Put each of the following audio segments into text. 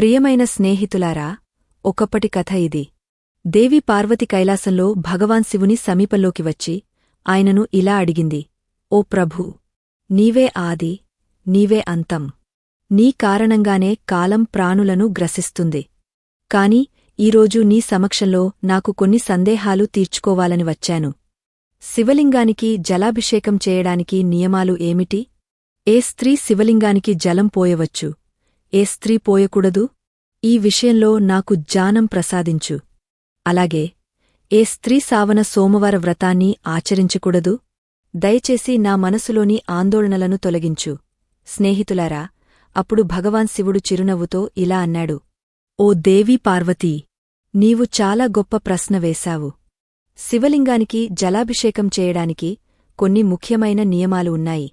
ప్రియమైన స్నేహితులారా ఒకప్పటి కథ ఇది. దేవి పార్వతి కైలాసంలో భగవాన్ శివుని సమీపంలోకి వచ్చి ఆయనను ఇలా అడిగింది ఓ ప్రభూ నీవే ఆది నీవే అంతం. నీ కారణంగానే కాలం ప్రాణులను గ్రసిస్తుంది. కాని ఈరోజు నీ సమక్షంలో నాకు కొన్ని సందేహాలు తీర్చుకోవాలని వచ్చాను. శివలింగానికి జలాభిషేకం చేయడానికి నియమాలు ఏమిటి? ఏ స్త్రీ శివలింగానికి జలం పోయవచ్చు? ఏ స్త్రీ పోయకూడదు? ఈ విషయంలో నాకు జానం ప్రసాదించు. అలాగే ఏ స్త్రీ సావన సోమవార వ్రతాన్ని ఆచరించకూడదు? దయచేసి నా మనసులోని ఆందోళనలను తొలగించు. స్నేహితులారా అప్పుడు భగవాన్ శివుడు చిరునవ్వుతో ఇలా అన్నాడు. ఓ దేవీ పార్వతీ నీవు చాలా గొప్ప ప్రశ్న వేశావు. శివలింగానికి జలాభిషేకం చేయడానికి కొన్ని ముఖ్యమైన నియమాలు ఉన్నాయి.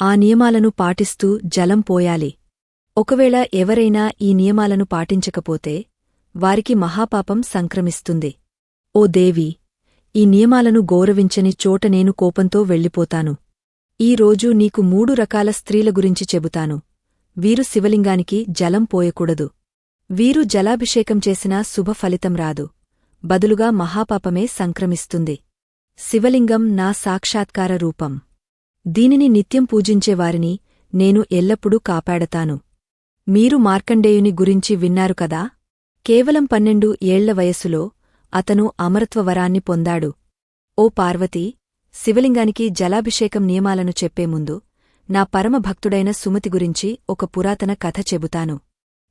ఆ నియమాలను పాటిస్తూ జలం పోయాలి. ఒకవేళ ఎవరైనా ఈ నియమాలను పాటించకపోతే వారికి మహాపాపం సంక్రమిస్తుంది. ఓ దేవి ఈ నియమాలను గౌరవించని చోట నేను కోపంతో వెళ్ళిపోతాను. ఈ రోజు నీకు మూడు రకాల స్త్రీల గురించి చెబుతాను. వీరు శివలింగానికి జలం పోయకూడదు. వీరు జలాభిషేకం చేసినా శుభ ఫలితం రాదు. బదులుగా మహాపాపమే సంక్రమిస్తుంది. శివలింగం నా సాక్షాత్కార రూపం. దీనిని నిత్యం పూజించేవారిని నేను ఎల్లప్పుడూ కాపాడతాను. మీరు మార్కండేయుని గురించి విన్నారు కదా? కేవలం పన్నెండు ఏళ్ళ వయస్సులో అతను అమరత్వవరాన్ని పొందాడు. ఓ పార్వతీ శివలింగానికి జలాభిషేకం నియమాలను చెప్పే ముందు నా పరమభక్తుడైన సుమతి గురించి ఒక పురాతన కథ చెబుతాను.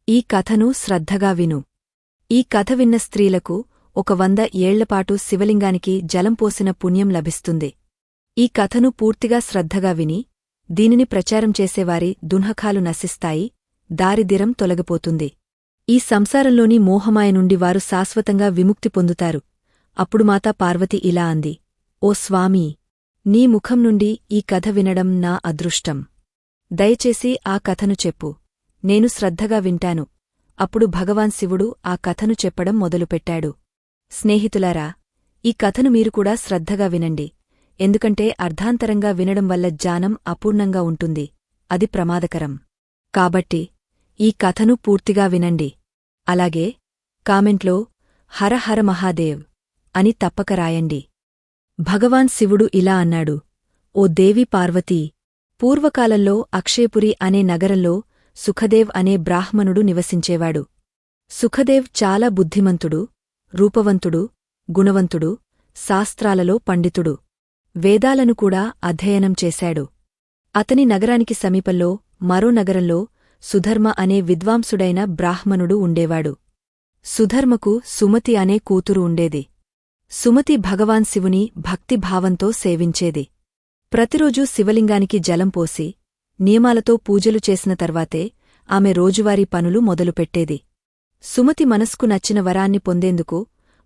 ఈ కథను శ్రద్ధగా విను. ఈ కథ విన్న స్త్రీలకు ఒక వంద ఏళ్ళపాటు శివలింగానికి జలం పోసిన పుణ్యం లభిస్తుంది. ఈ కథను పూర్తిగా శ్రద్ధగా విని దీనిని ప్రచారం చేసేవారి దున్హకాలు నశిస్తాయి దారిదిరం తొలగిపోతుంది. ఈ సంసారంలోని మోహమాయ నుండి వారు శాశ్వతంగా విముక్తి పొందుతారు. అప్పుడు మాతా పార్వతి ఇలా అంది ఓ స్వామీ నీ ముఖం నుండి ఈ కథ వినడం నా అదృష్టం. దయచేసి ఆ కథను చెప్పు. నేను శ్రద్ధగా వింటాను. అప్పుడు భగవాన్ శివుడు ఆ కథను చెప్పడం మొదలుపెట్టాడు. స్నేహితులారా ఈ కథను మీరు కూడా శ్రద్ధగా వినండి. ఎందుకంటే అర్ధాంతరంగా వినడం వల్ల జానం అపూర్ణంగా ఉంటుంది. అది ప్రమాదకరం. కాబట్టి ఈ కథను పూర్తిగా వినండి. అలాగే కామెంట్లో హరహర మహాదేవ్ అని తప్పక రాయండి. భగవాన్ శివుడు ఇలా అన్నాడు ఓ దేవి పార్వతీ పూర్వకాలంలో అక్షయపురి అనే నగరంలో సుఖదేవ్ అనే బ్రాహ్మణుడు నివసించేవాడు. సుఖదేవ్ చాలా బుద్ధిమంతుడు రూపవంతుడు గుణవంతుడు శాస్త్రాలలో పండితుడు. వేదాలను కూడా అధ్యయనం చేశాడు. అతని నగరానికి సమీపంలో మరో నగరంలో సుధర్మ అనే విద్వాంసుడైన బ్రాహ్మణుడు ఉండేవాడు. సుధర్మకు సుమతి అనే కూతురు ఉండేది. సుమతి భగవాన్ శివుని భక్తిభావంతో సేవించేది. ప్రతిరోజూ శివలింగానికి జలం పోసి నియమాలతో పూజలు చేసిన తర్వాతే ఆమె రోజువారీ పనులు మొదలుపెట్టేది. సుమతి మనస్కు నచ్చిన వరాన్ని పొందేందుకు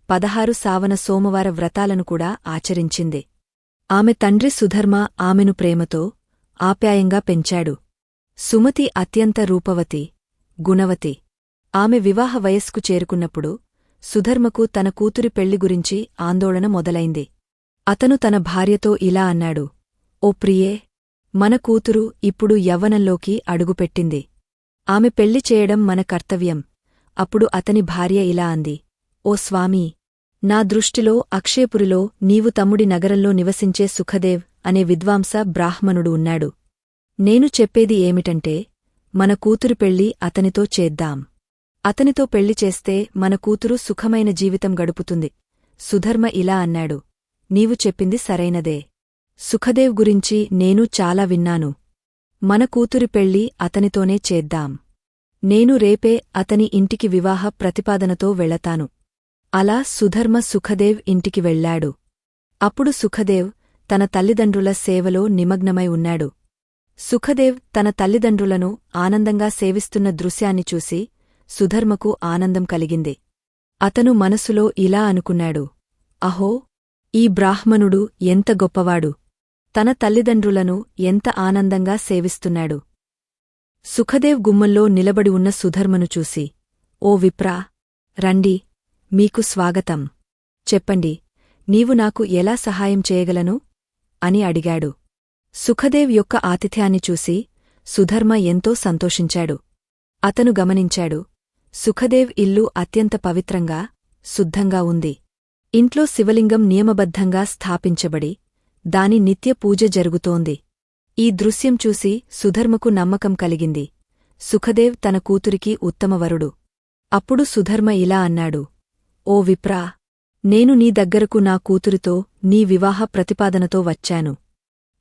పదహారు సావన సోమవార వ్రతాలను కూడా ఆచరించింది. ఆమె తండ్రి సుధర్మ ఆమెను ప్రేమతో ఆప్యాయంగా పెంచాడు. సుమతి అత్యంత రూపవతి గుణవతి. ఆమె వివాహ వయస్కు చేరుకున్నప్పుడు సుధర్మకు తన కూతురి పెళ్ళి గురించి ఆందోళన మొదలైంది. అతను తన భార్యతో ఇలా అన్నాడు ఓ ప్రియే మన కూతురు ఇప్పుడు యవ్వనంలోకి అడుగుపెట్టింది. ఆమె పెళ్ళి చేయడం మన కర్తవ్యం. అప్పుడు అతని భార్య ఇలా అంది ఓ స్వామీ నా దృష్టిలో అక్షయపురిలో నీవు తమ్ముడి నగరంలో నివసించే సుఖదేవ్ అనే విద్వాంస బ్రాహ్మణుడు ఉన్నాడు. నేను చెప్పేది ఏమిటంటే మన కూతురు పెళ్ళి అతనితో చేద్దాం. అతనితో పెళ్ళి చేస్తే మన కూతురు సుఖమైన జీవితం గడుపుతుంది. సుధర్మ ఇలా అన్నాడు. నీవు చెప్పింది సరైనదే. సుఖదేవ్ గురించి నేను చాలా విన్నాను. మన కూతురి పెళ్ళి అతనితోనే చేద్దాం. నేను రేపే అతని ఇంటికి వివాహ ప్రతిపాదనతో వెళతాను. అలా సుధర్మ సుఖదేవ్ ఇంటికి వెళ్ళాడు అప్పుడు సుఖదేవ్ తన తల్లిదండ్రుల సేవలో నిమగ్నమై ఉన్నాడు. సుఖదేవ్ తన తల్లిదండ్రులను ఆనందంగా సేవిస్తున్న దృశ్యాన్ని చూసి సుధర్మకు ఆనందం కలిగింది. అతను మనసులో ఇలా అనుకున్నాడు. అహో ఈ బ్రాహ్మణుడు ఎంత గొప్పవాడు. తన తల్లిదండ్రులను ఎంత ఆనందంగా సేవిస్తున్నాడు సుఖదేవ్ గుమ్మంలో నిలబడి ఉన్న సుధర్మను చూసి ఓ విప్రా రండి మీకు స్వాగతం. చెప్పండి నీవు నాకు ఎలా సహాయం చేయగలను అని అడిగాడు. సుఖదేవ్ యొక్క ఆతిథ్యాన్ని చూసి సుధర్మ ఎంతో సంతోషించాడు. అతను గమనించాడు సుఖదేవ్ ఇల్లు అత్యంత పవిత్రంగా శుద్ధంగా ఉంది. ఇంట్లో శివలింగం నియమబద్ధంగా స్థాపించబడి దాని నిత్య పూజ జరుగుతోంది. ఈ దృశ్యం చూసి సుధర్మకు నమ్మకం కలిగింది. సుఖదేవ్ తన కూతురికి ఉత్తమవరుడు. అప్పుడు సుధర్మ ఇలా అన్నాడు ఓ విప్రా నేను నీ దగ్గరకు నా కూతురితో నీ వివాహ ప్రతిపాదనతో వచ్చాను.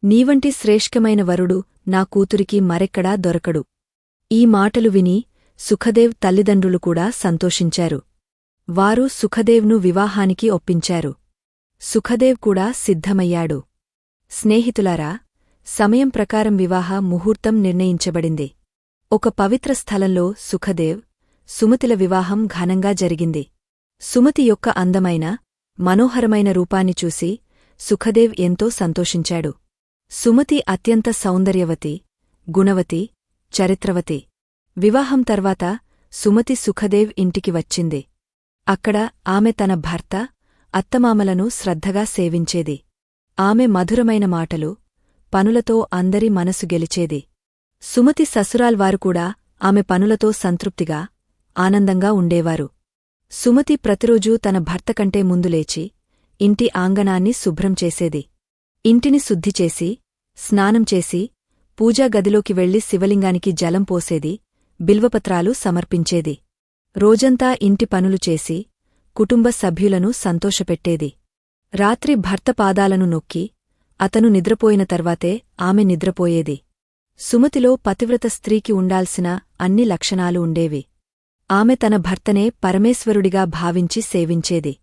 నీవంటి శ్రేష్ఠమైన వరుడు నా కూతురికి మరెక్కడా దొరకడు. ఈ మాటలు విని సుఖదేవ్ తల్లిదండ్రులు కూడా సంతోషించారు. వారు సుఖదేవ్ను వివాహానికి ఒప్పించారు. సుఖదేవ్ కూడా సిద్ధమయ్యాడు. స్నేహితులారా సమయం ప్రకారం వివాహ ముహూర్తం నిర్ణయించబడింది. ఒక పవిత్ర స్థలంలో సుఖదేవ్ సుమతిల వివాహం ఘనంగా జరిగింది. సుమతి యొక్క అందమైన మనోహరమైన రూపాన్ని చూసి సుఖదేవ్ ఎంతో సంతోషించాడు. సుమతి అత్యంత సౌందర్యవతి గుణవతి చరిత్రవతి. వివాహం తర్వాత సుమతి సుఖదేవ్ ఇంటికి వచ్చింది. అక్కడ ఆమె తన భర్త అత్తమామలను శ్రద్ధగా సేవించేది. ఆమె మధురమైన మాటలు పనులతో అందరి మనసు గెలిచేది. సుమతి ససురాల్వారు కూడా ఆమె పనులతో సంతృప్తిగా ఆనందంగా ఉండేవారు. సుమతి ప్రతిరోజూ తన భర్త కంటే ముందు లేచి ఇంటి ఆంగణాన్ని శుభ్రం చేసేది. ఇంటిని శుద్ధిచేసి స్నానం చేసి పూజా గదిలోకి వెళ్ళి శివలింగానికి జలం పోసేది బిల్వపత్రాలు సమర్పించేది. రోజంతా ఇంటి పనులు చేసి కుటుంబ సభ్యులను సంతోషపెట్టేది. రాత్రి భర్త పాదాలను నొక్కి అతను నిద్రపోయిన తర్వాతే ఆమె నిద్రపోయేది. సుమతిలో పతివ్రత స్త్రీకి ఉండాల్సిన అన్ని లక్షణాలు ఉండేవి. ఆమె తన భర్తనే పరమేశ్వరుడిగా భావించి సేవించేది.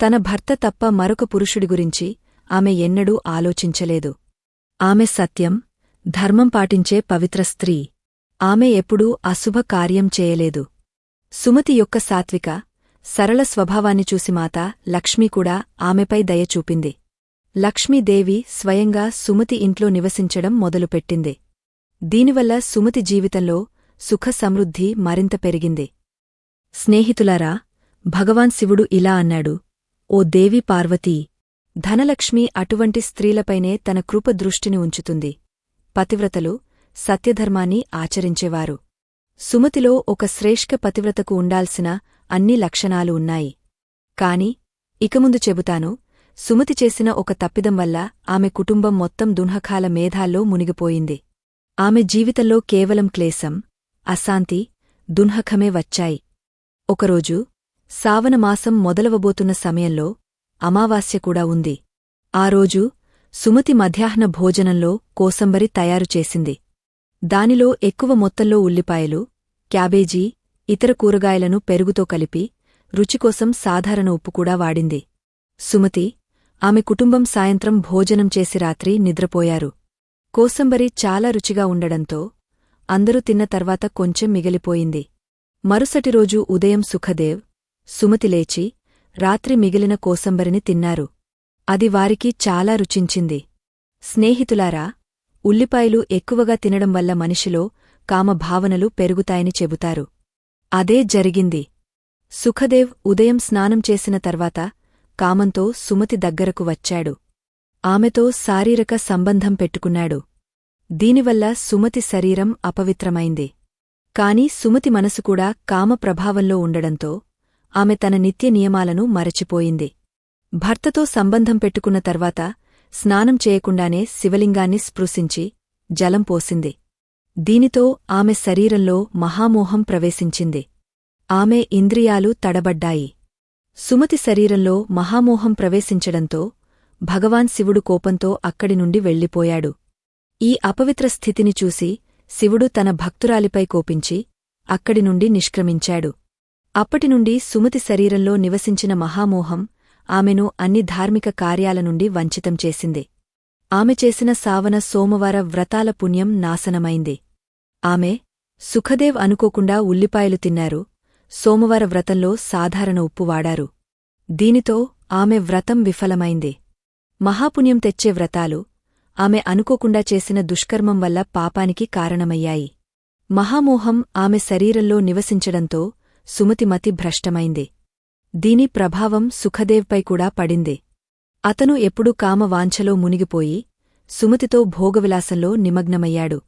తన భర్త తప్ప మరొక పురుషుడి గురించి ఆమె ఎన్నడూ ఆలోచించలేదు. ఆమె సత్యం ధర్మం పాటించే పవిత్ర స్త్రీ. ఆమె ఎప్పుడూ అశుభ కార్యం చేయలేదు. సుమతి యొక్క సాత్విక సరళ స్వభావాన్ని చూసి మాత లక్ష్మీ కూడా ఆమెపై దయ చూపింది. లక్ష్మీదేవి స్వయంగా సుమతి ఇంట్లో నివసించడం మొదలుపెట్టింది. దీనివల్ల సుమతి జీవితంలో సుఖ సమృద్ధి మరింత పెరిగింది. స్నేహితులారా భగవాన్ శివుడు ఇలా అన్నాడు ఓ దేవి పార్వతీ ధనలక్ష్మి అటువంటి స్త్రీలపైనే తన కృప దృష్టిని ఉంచుతుంది. పతివ్రతలు సత్యధర్మాన్ని ఆచరించేవారు. సుమతిలో ఒక శ్రేష్ఠ పతివ్రతకు ఉండాల్సిన అన్ని లక్షణాలు ఉన్నాయి. కాని ఇకముందు చెబుతాను సుమతి చేసిన ఒక తప్పిదం వల్ల ఆమె కుటుంబం మొత్తం దున్హకాల మేధాల్లో మునిగిపోయింది. ఆమె జీవితంలో కేవలం క్లేశం అశాంతి దున్హఖమే వచ్చాయి. ఒకరోజు సావనమాసం మొదలవబోతున్న సమయంలో అమావాస్య కూడా ఉంది. ఆ రోజు సుమతి మధ్యాహ్న భోజనంలో కోసంబరి తయారుచేసింది దానిలో ఎక్కువ మొత్తంలో ఉల్లిపాయలు క్యాబేజీ ఇతర కూరగాయలను పెరుగుతో కలిపి రుచికోసం సాధారణ ఉప్పు కూడా వాడింది. సుమతి ఆమె కుటుంబం సాయంత్రం భోజనం చేసి రాత్రి నిద్రపోయారు. కోసంబరి చాలా రుచిగా ఉండడంతో అందరూ తిన్న తర్వాత కొంచెం మిగిలిపోయింది. మరుసటి రోజు ఉదయం సుఖదేవ్ సుమతి లేచి రాత్రి మిగిలిన కోసంబరిని తిన్నారు. అది వారికి చాలా రుచించింది. స్నేహితులారా ఉల్లిపాయలు ఎక్కువగా తినడం వల్ల మనిషిలో కామభావనలు పెరుగుతాయని చెబుతారు. అదే జరిగింది. సుఖదేవ్ ఉదయం స్నానం చేసిన తర్వాత కామంతో సుమతి దగ్గరకు వచ్చాడు. ఆమెతో శారీరక సంబంధం పెట్టుకున్నాడు. దీనివల్ల సుమతి శరీరం అపవిత్రమైంది. కాని సుమతి మనసు కూడా కామ ప్రభావంలో ఉండడంతో ఆమె తన నిత్య నియమాలను మరచిపోయింది. భర్తతో సంబంధం పెట్టుకున్న తర్వాత స్నానం చేయకుండానే శివలింగాన్ని స్పృశించి జలం పోసింది. దీనితో ఆమె శరీరంలో మహామోహం ప్రవేశించింది. ఆమె ఇంద్రియాలు తడబడ్డాయి. సుమతి శరీరంలో మహామోహం ప్రవేశించడంతో భగవాన్ శివుడు కోపంతో అక్కడి నుండి వెళ్ళిపోయాడు. ఈ అపవిత్ర స్థితిని చూసి శివుడు తన భక్తురాలిపై కోపించి అక్కడి నుండి నిష్క్రమించాడు. అప్పటినుండి సుమతి శరీరంలో నివసించిన మహామోహం ఆమెను అన్ని ధార్మిక కార్యాల నుండి వంచితం చేసింది. ఆమె చేసిన సావన సోమవార వ్రతాల పుణ్యం నాశనమైంది. ఆమె సుఖదేవ్ అనుకోకుండా ఉల్లిపాయలు తిన్నారు. సోమవార వ్రతంలో సాధారణ ఉప్పు వాడారు. దీనితో ఆమె వ్రతం విఫలమైంది. మహాపుణ్యం తెచ్చే వ్రతాలు ఆమె అనుకోకుండా చేసిన దుష్కర్మం వల్ల పాపానికి కారణమయ్యాయి. మహామోహం ఆమె శరీరంలో నివసించడంతో సుమతిమతి భ్రష్టమైంది. దీని ప్రభావం సుఖదేవ్పై కూడా పడింది. అతను ఎప్పుడూ కామవాంఛలో మునిగిపోయి సుమతితో భోగవిలాసంలో నిమగ్నమయ్యాడు.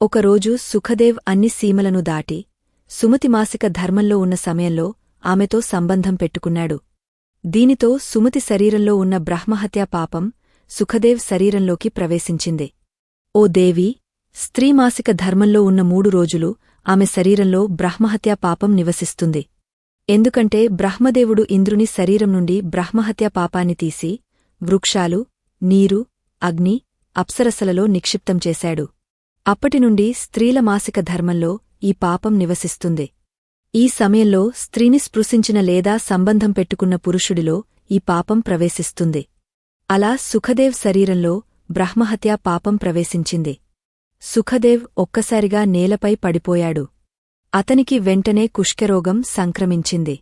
ఒకరోజు సుఖదేవ్ అన్ని సీమలను దాటి సుమతి మాసిక ధర్మంలో ఉన్న సమయంలో ఆమెతో సంబంధం పెట్టుకున్నాడు. దీనితో సుమతి శరీరంలో ఉన్న బ్రహ్మహత్యా పాపం సుఖదేవ్ శరీరంలోకి ప్రవేశించింది. ఓ దేవి స్త్రీమాసిక ధర్మంలో ఉన్న మూడు రోజులు ఆమె శరీరంలో బ్రహ్మహత్యా పాపం నివసిస్తుంది. ఎందుకంటే బ్రహ్మదేవుడు ఇంద్రుని శరీరం నుండి బ్రహ్మహత్యా పాపాన్ని తీసి వృక్షాలు నీరు అగ్ని అప్సరసలలో నిక్షిప్తం చేశాడు. అప్పటినుండి స్త్రీల మాసిక ధర్మంలో ఈ పాపం నివసిస్తుంది. ఈ సమయంలో స్త్రీని స్పృశించిన లేదా సంబంధం పెట్టుకున్న పురుషుడిలో ఈ పాపం ప్రవేశిస్తుంది. అలా సుఖదేవ్ శరీరంలో బ్రహ్మహత్యా పాపం ప్రవేశించింది. సుఖదేవ్ ఒక్కసారిగా నేలపై పడిపోయాడు. అతనికి వెంటనే కుష్కరోగం సంక్రమించింది.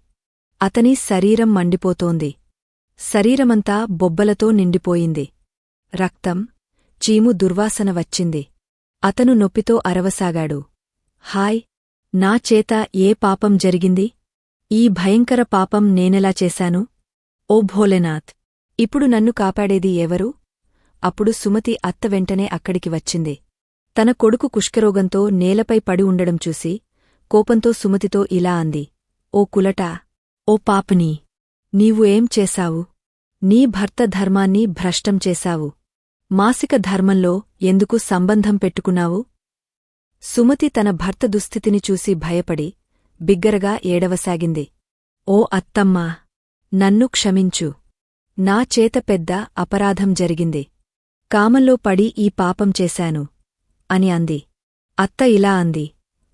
అతని శరీరం మండిపోతోంది. శరీరమంతా బొబ్బలతో నిండిపోయింది. రక్తం చీము దుర్వాసన వచ్చింది. అతను నొప్పితో అరవసాగాడు. హాయ్ నా చేత ఏ పాపం జరిగింది? ఈ భయంకర పాపం నేనెలా చేశాను? ఓ భోలెనాథ్ ఇప్పుడు నన్ను కాపాడేది ఎవరు? అప్పుడు సుమతి అత్త వెంటనే అక్కడికి వచ్చింది. తన కొడుకు కుష్కరోగంతో నేలపై పడి ఉండడం చూసి కోపంతో సుమతితో ఇలా అంది. ఓ కులటా ఓ పాపనీ నీవు ఏం చేశావు? నీ భర్త ధర్మాన్ని భ్రష్టం చేశావు. మాసిక ధర్మంలో ఎందుకు సంబంధం పెట్టుకున్నావు సుమతి తన భర్త దుస్థితిని చూసి భయపడి బిగ్గరగా ఏడవసాగింది. ఓ అత్తమ్మా నన్ను క్షమించు. నా చేత పెద్ద అపరాధం జరిగింది. కామంలో పడి ఈ పాపం చేశాను. అని అంది. అత్త ఇలా అంది.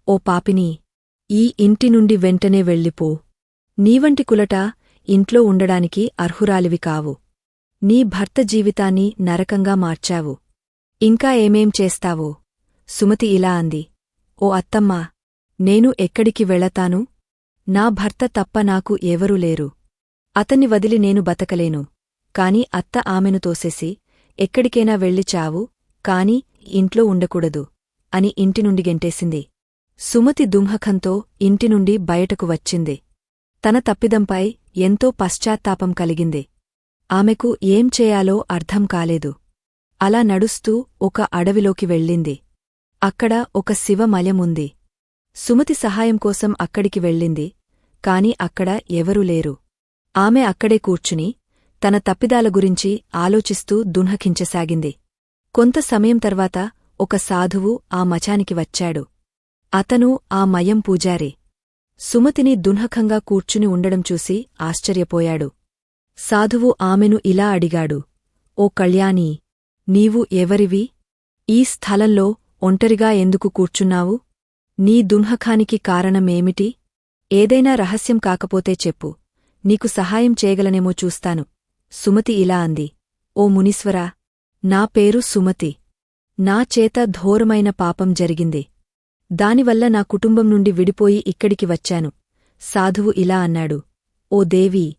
ఓ పాపినీ ఈ ఇంటి నుండి వెంటనే వెళ్ళిపో. నీవంటి కులట ఇంట్లో ఉండడానికి అర్హురాలివి కావు. నీ భర్త జీవితాన్ని నరకంగా మార్చావు. ఇంకా ఏమేం చేస్తావో? సుమతి ఇలా అంది. ఓ అత్తమ్మా నేను ఎక్కడికి వెళతాను? నా భర్త తప్ప నాకు ఎవరూ లేరు. అతన్ని వదిలి నేను బతకలేను. కాని అత్త ఆమెను తోసేసి ఎక్కడికైనా వెళ్ళి చావు. కాని ఇంట్లో ఉండకూడదు అని ఇంటి నుండి గెంటేసింది. సుమతి దుంహకంతో ఇంటి నుండి బయటకు వచ్చింది. తన తప్పిదంపై ఎంతో పశ్చాత్తాపం కలిగింది. ఆమెకు ఏం చేయాలో అర్థం కాలేదు. అలా నడుస్తూ ఒక అడవిలోకి వెళ్ళింది. అక్కడ ఒక శివమయముంది సుమతి సహాయం కోసం అక్కడికి వెళ్ళింది కాని అక్కడ ఎవరూ లేరు. ఆమె అక్కడే కూర్చుని తన తప్పిదాల గురించి ఆలోచిస్తూ దున్హకించసాగింది కొంత సమయం తర్వాత ఒక సాధువు ఆ మచానికి వచ్చాడు. అతను ఆ మయం పూజారి. సుమతిని దున్హకంగా కూర్చుని ఉండడం చూసి ఆశ్చర్యపోయాడు. సాధువు ఆమెను ఇలా అడిగాడు. ఓ కళ్యాణీ నీవు ఎవరివి? ఈ స్థలంలో ఒంటరిగా ఎందుకు కూర్చున్నావు? నీ దున్హకానికి కారణమేమిటి? ఏదైనా రహస్యం కాకపోతే చెప్పు. నీకు సహాయం చేయగలనేమో చూస్తాను. సుమతి ఇలా అంది. ఓ మునీశ్వరా నా పేరు సుమతి. నా చేత ఘోరమైన పాపం జరిగింది. దానివల్ల నా కుటుంబం నుండి విడిపోయి ఇక్కడికి వచ్చాను. సాధువు ఇలా అన్నాడు. ఓ దేవీ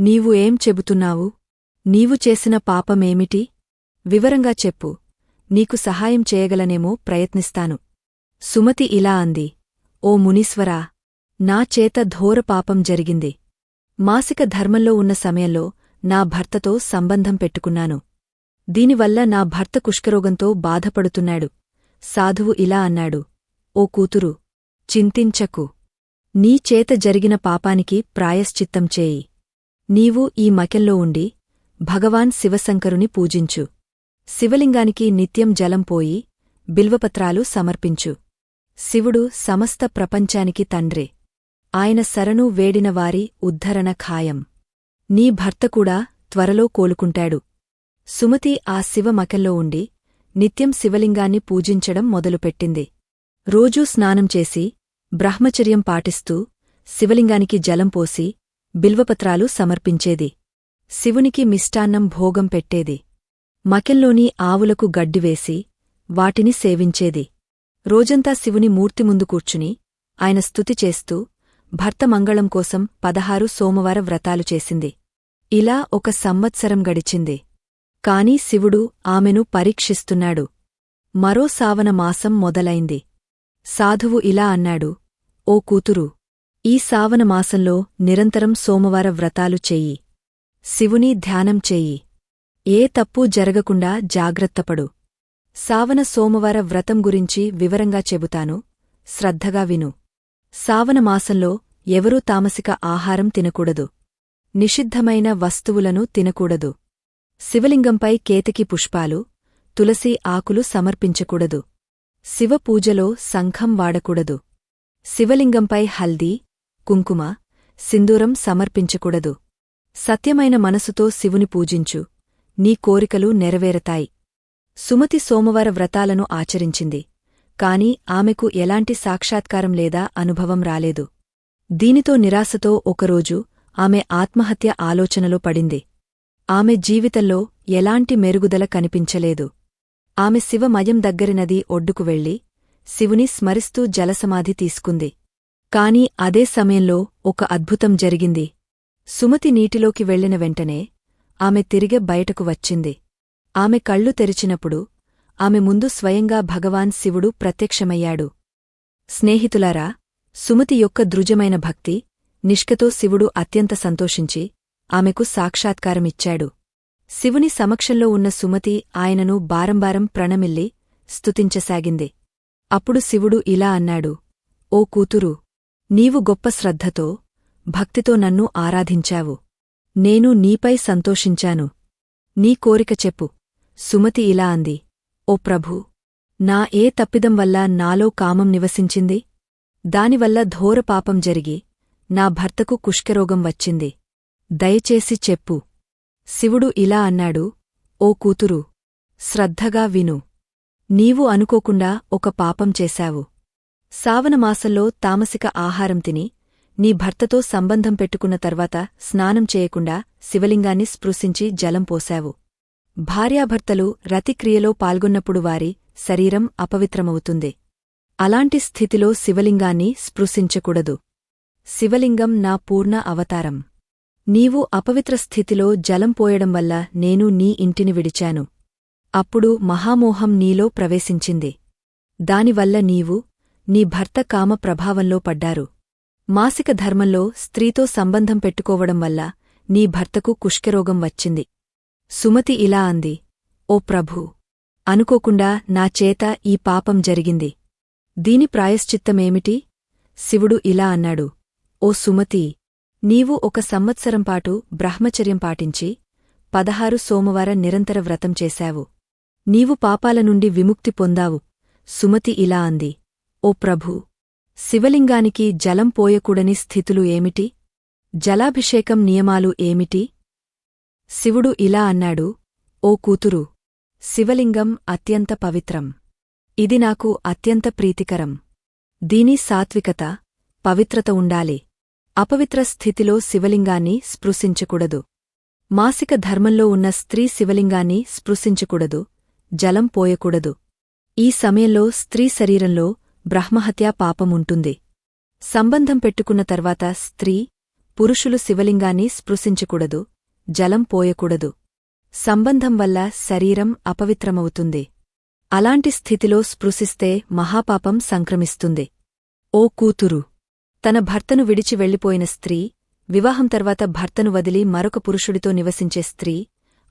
నీవు ఏం చెబుతున్నావు? నీవు చేసిన పాపమేమిటి? వివరంగా చెప్పు. నీకు సహాయం చేయగలనేమో ప్రయత్నిస్తాను. సుమతి ఇలా అంది. ఓ మునీశ్వరా నా చేత ఘోర పాపం జరిగింది. మాసిక ధర్మంలో ఉన్న సమయంలో నా భర్తతో సంబంధం పెట్టుకున్నాను. దీనివల్ల నా భర్త కుష్కరోగంతో బాధపడుతున్నాడు. సాధువు ఇలా అన్నాడు. ఓ కూతురు చింతించకు. నీ చేత జరిగిన పాపానికి ప్రాయశ్చిత్తం చేయి. నీవు ఈ మకెల్లో ఉండి భగవాన్ శివశంకరుని పూజించు. శివలింగానికి నిత్యం జలం పోయి బిల్వపత్రాలు సమర్పించు. శివుడు సమస్త ప్రపంచానికి తండ్రే. ఆయన శరణు వేడినవారి ఉద్ధరణ ఖాయం. నీ భర్త కూడా త్వరలో కోలుకుంటాడు. సుమతి ఆ శివమకెల్లో ఉండి నిత్యం శివలింగాన్ని పూజించడం మొదలుపెట్టింది. రోజూ స్నానం చేసి బ్రహ్మచర్యం పాటిస్తూ శివలింగానికి జలం పోసి బిల్వపత్రాలు సమర్పించేది. శివునికి మిష్టాన్నం భోగం పెట్టేది. మకెల్లోని ఆవులకు గడ్డివేసి వాటిని సేవించేది. రోజంతా శివుని మూర్తి ముందు కూర్చుని ఆయన స్తుతి చేస్తూ భర్త మంగళం కోసం పదహారు సోమవార వ్రతాలు చేసింది. ఇలా ఒక సంవత్సరం గడిచింది. కాని శివుడు ఆమెను పరీక్షిస్తున్నాడు. మరో సావన మాసం మొదలైంది. సాధువు ఇలా అన్నాడు ఓ కూతురు ఈ సావన మాసంలో నిరంతరం సోమవార వ్రతాలు చెయ్యి. శివుని ధ్యానం చెయ్యి. ఏ తప్పూ జరగకుండా జాగ్రత్తపడు సావన సోమవార వ్రతం గురించి వివరంగా చెబుతాను శ్రద్ధగా విను. సావనమాసంలో ఎవరూ తామసిక ఆహారం తినకూడదు. నిషిద్ధమైన వస్తువులను తినకూడదు. శివలింగంపై కేతకి పుష్పాలు తులసి ఆకులు సమర్పించకూడదు. శివపూజలో శంఖం వాడకూడదు. శివలింగంపై హల్దీ కుంకుమ సింధూరం సమర్పించకూడదు. సత్యమైన మనసుతో శివుని పూజించు. నీ కోరికలు నెరవేరతాయి. సుమతి సోమవార వ్రతాలను ఆచరించింది. కాని ఆమెకు ఎలాంటి సాక్షాత్కారం లేదా అనుభవం రాలేదు. దీనితో నిరాశతో ఒకరోజు ఆమె ఆత్మహత్య ఆలోచనలో పడింది. ఆమె జీవితంలో ఎలాంటి మెరుగుదల కనిపించలేదు. ఆమె శివమయం దగ్గరినది ఒడ్డుకు వెళ్ళి శివుని స్మరిస్తూ జలసమాధి తీసుకుంది. కాని అదే సమయంలో ఒక అద్భుతం జరిగింది. సుమతి నీటిలోకి వెళ్ళిన వెంటనే ఆమె తిరిగి బయటకు వచ్చింది. ఆమె కళ్ళు తెరిచినప్పుడు ఆమె ముందు స్వయంగా భగవాన్ శివుడు ప్రత్యక్షమయ్యాడు. స్నేహితులారా సుమతి యొక్క దృజమైన భక్తి నిష్కతో శివుడు అత్యంత సంతోషించి ఆమెకు సాక్షాత్కారమిచ్చాడు. శివుని సమక్షంలో ఉన్న సుమతి ఆయనను బారంబారం ప్రణమిల్లి స్తుతించసాగింది. అప్పుడు శివుడు ఇలా అన్నాడు ఓ కూతురు నీవు గొప్ప శ్రద్ధతో భక్తితో నన్ను ఆరాధించావు. నేను నీపై సంతోషించాను. నీ కోరిక చెప్పు. సుమతి ఇలా అంది ఓ ప్రభూ నా ఏ తప్పిదం వల్ల నాలో కామం నివసించింది? దానివల్ల ఘోర పాపం జరిగి నా భర్తకు కుష్కరోగం వచ్చింది. దయచేసి చెప్పు. శివుడు ఇలా అన్నాడు ఓ కూతురు శ్రద్ధగా విను. నీవు అనుకోకుండా ఒక పాపం చేశావు. సావనమాసంలో తామసిక ఆహారం తిని నీ భర్తతో సంబంధం పెట్టుకున్న తర్వాత స్నానం చేయకుండా శివలింగాన్ని స్పృశించి జలం పోశావు. భార్యాభర్తలు రతిక్రియలో పాల్గొన్నప్పుడు వారి శరీరం అపవిత్రమవుతుంది. అలాంటి స్థితిలో శివలింగాన్ని స్పృశించకూడదు. శివలింగం నా పూర్ణ అవతారం. నీవు అపవిత్ర స్థితిలో జలం పోయడం వల్ల నేను నీ ఇంటిని విడిచాను. అప్పుడు మహామోహం నీలో ప్రవేశించింది. దానివల్ల నీవు నీ భర్త కామ ప్రభావంలో పడ్డారు. మాసిక ధర్మంలో స్త్రీతో సంబంధం పెట్టుకోవడం వల్ల నీ భర్తకు కుష్కరోగం వచ్చింది. సుమతి ఇలా అంది ఓ ప్రభూ! అనుకోకుండా నా చేత ఈ పాపం జరిగింది. దీని ప్రాయశ్చిత్తమేమిటి? శివుడు ఇలా అన్నాడు ఓ సుమతీ! నీవు ఒక సంవత్సరం పాటు బ్రహ్మచర్యం పాటించి పదహారు సోమవార నిరంతర వ్రతం చేశావు. నీవు పాపాల నుండి విముక్తి పొందావు. సుమతి ఇలా అంది. ఓ ప్రభూ! శివలింగానికి జలం పోయకూడని స్థితులు ఏమిటి? జలాభిషేకం నియమాలు ఏమిటి? శివుడు ఇలా అన్నాడు. ఓ కూతురు! శివలింగం అత్యంత పవిత్రం. ఇది నాకు అత్యంత ప్రీతికరం. దీని సాత్వికత పవిత్రత ఉండాలి. అపవిత్ర స్థితిలో శివలింగాన్ని స్పృశించకూడదు. మాసిక ధర్మంలో ఉన్న స్త్రీ శివలింగాన్ని స్పృశించకూడదు. జలం పోయకూడదు. ఈ సమయంలో స్త్రీ శరీరంలో బ్రహ్మహత్యా పాపముంటుంది సంబంధం పెట్టుకున్న తర్వాత స్త్రీ పురుషులు శివలింగాన్ని స్పృశించకూడదు. జలం పోయకూడదు. సంబంధం వల్ల శరీరం అపవిత్రమవుతుంది. అలాంటి స్థితిలో స్పృశిస్తే మహాపాపం సంక్రమిస్తుంది. ఓ కూతురు! తన భర్తను విడిచి వెళ్ళిపోయిన స్త్రీ వివాహం తర్వాత భర్తను వదిలి మరొక పురుషుడితో నివసించే స్త్రీ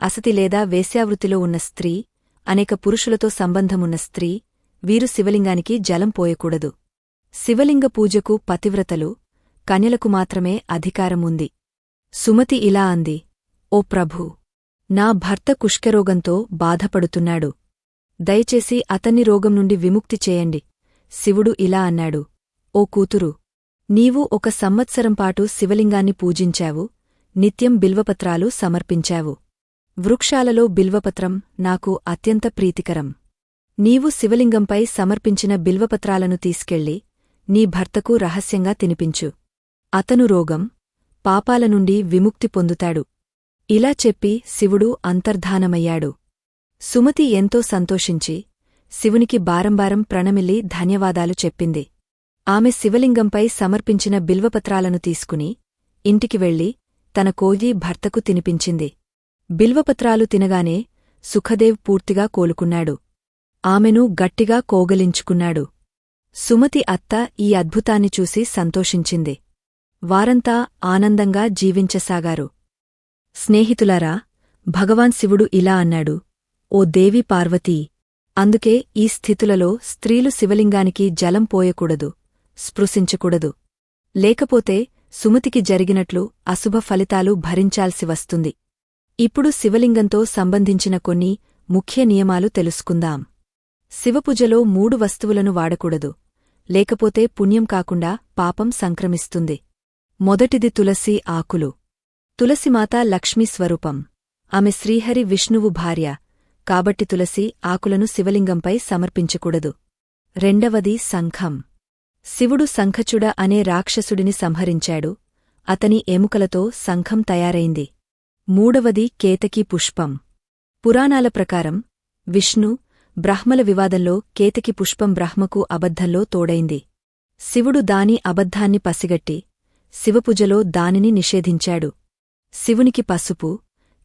అసతి లేదా వేశ్యావృత్తిలో ఉన్న స్త్రీ అనేక పురుషులతో సంబంధమున్న స్త్రీ వీరు శివలింగానికి జలం పోయకూడదు. శివలింగ పూజకు పతివ్రతలు కన్యలకు మాత్రమే అధికారముంది. సుమతి ఇలా అంది ఓ ప్రభూ నా భర్త కుష్కరోగంతో బాధపడుతున్నాడు. దయచేసి అతన్ని రోగం నుండి విముక్తి చేయండి. శివుడు ఇలా అన్నాడు ఓ కూతురు నీవు ఒక సంవత్సరం పాటు శివలింగాన్ని పూజించావు నిత్యం బిల్వపత్రాలు సమర్పించావు. వృక్షాలలో బిల్వపత్రం నాకు అత్యంత ప్రీతికరం. నీవు శివలింగంపై సమర్పించిన బిల్వపత్రాలను తీసుకెళ్ళి నీ భర్తకు రహస్యంగా తినిపించు. అతను రోగం పాపాల నుండి విముక్తి పొందుతాడు. ఇలా చెప్పి శివుడు అంతర్ధానమయ్యాడు. సుమతి ఎంతో సంతోషించి శివునికి బారంబారం ప్రణమిల్లి ధన్యవాదాలు చెప్పింది. ఆమె శివలింగంపై సమర్పించిన బిల్వపత్రాలను తీసుకుని ఇంటికి వెళ్ళి తన కోయి భర్తకు తినిపించింది. బిల్వపత్రాలు తినగానే సుఖదేవ్ పూర్తిగా కోలుకున్నాడు. ఆమెను గట్టిగా కోగలించుకున్నాడు. సుమతి అత్త ఈ అద్భుతాన్ని చూసి సంతోషించింది. వారంతా ఆనందంగా జీవించసాగారు. స్నేహితులారా భగవాన్ శివుడు ఇలా అన్నాడు ఓ దేవి పార్వతీ అందుకే ఈ స్థితులలో స్త్రీలు శివలింగానికి జలం పోయకూడదు. స్పృశించకూడదు. లేకపోతే సుమతికి జరిగినట్లు అశుభ ఫలితాలు భరించాల్సి వస్తుంది. ఇప్పుడు శివలింగంతో సంబంధించిన కొన్ని ముఖ్య నియమాలు తెలుసుకుందాం. శివపూజలో మూడు వస్తువులను వాడకూడదు. లేకపోతే పుణ్యం కాకుండా పాపం సంక్రమిస్తుంది. మొదటిది తులసి ఆకులు. తులసిమాత లక్ష్మీ స్వరూపం. ఆమె శ్రీహరి విష్ణువు భార్య. కాబట్టి తులసి ఆకులను శివలింగంపై సమర్పించకూడదు. రెండవది సంఘం. శివుడు శంఖచుడ అనే రాక్షసుడిని సంహరించాడు. అతని ఎముకలతో శంఖం తయారైంది. మూడవది కేతకీ పుష్పం. పురాణాల ప్రకారం విష్ణు బ్రహ్మల వివాదంలో కేతకి పుష్పం బ్రహ్మకు అబద్ధంలో తోడైంది. శివుడు దాని అబద్ధాన్ని పసిగట్టి శివపూజలో దానిని నిషేధించాడు. శివునికి పసుపు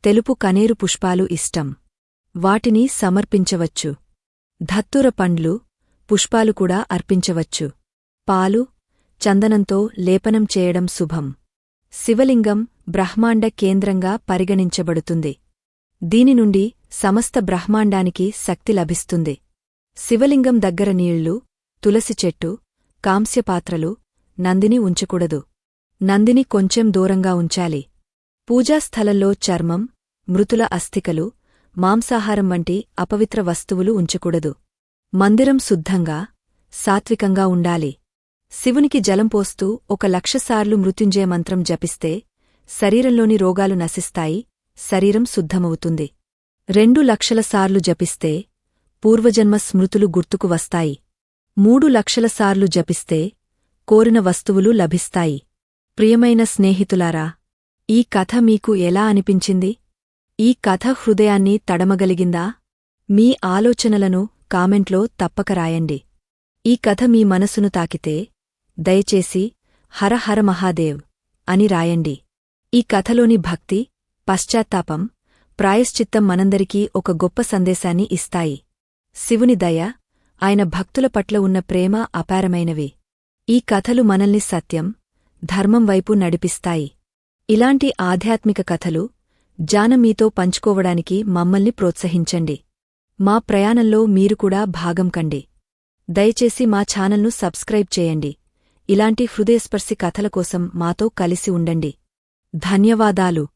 తెలుపు కనేరు పుష్పాలు ఇష్టం. వాటిని సమర్పించవచ్చు. ధత్తుర పండ్లు పుష్పాలు కూడా అర్పించవచ్చు. పాలు చందనంతో లేపనం చేయడం శుభం. శివలింగం బ్రహ్మాండ కేంద్రంగా పరిగణించబడుతుంది. దీని నుండి సమస్త బ్రహ్మాండానికి శక్తి లభిస్తుంది. శివలింగం దగ్గర నీళ్ళు తులసి చెట్టు కాంస్యపాత్రలు నందిని ఉంచకూడదు. నందిని కొంచెం దూరంగా ఉంచాలి. పూజాస్థలంలో చర్మం మృతుల అస్థికలు మాంసాహారం వంటి అపవిత్ర వస్తువులు ఉంచకూడదు. మందిరం శుద్ధంగా సాత్వికంగా ఉండాలి. శివునికి జలం పోస్తూ ఒక లక్షసార్లు మృత్యుంజయ మంత్రం జపిస్తే శరీరంలోని రోగాలు నశిస్తాయి శరీరం శుద్ధమవుతుంది. రెండు లక్షల సార్లు జపిస్తే పూర్వజన్మ స్మృతులు గుర్తుకు వస్తాయి. మూడు లక్షల సార్లు జపిస్తే కోరిన వస్తువులు లభిస్తాయి. ప్రియమైన స్నేహితులారా ఈ కథ మీకు ఎలా అనిపించింది? ఈ కథ హృదయాన్ని తడమగలిగిందా? మీ ఆలోచనలను కామెంట్లో తప్పక రాయండి. ఈ కథ మీ మనసును తాకితే దయచేసి హర హర మహాదేవ్ అని రాయండి. ఈ కథలోని భక్తి పశ్చాత్తాపం ప్రాయశ్చిత్తం మనందరికీ ఒక గొప్ప సందేశాన్ని ఇస్తాయి. శివుని దయ ఆయన భక్తుల పట్ల ఉన్న ప్రేమ అపారమైనవి. ఈ కథలు మనల్ని సత్యం ధర్మం వైపు నడిపిస్తాయి. ఇలాంటి ఆధ్యాత్మిక కథలు జాన మీతో పంచుకోవడానికి మమ్మల్ని ప్రోత్సహించండి. మా ప్రయాణంలో మీరు కూడా భాగం కండి. దయచేసి మా ఛానల్ను సబ్స్క్రైబ్ చేయండి. ఇలాంటి హృదయస్పర్శి కథల కోసం మాతో కలిసి ఉండండి. ధన్యవాదాలు.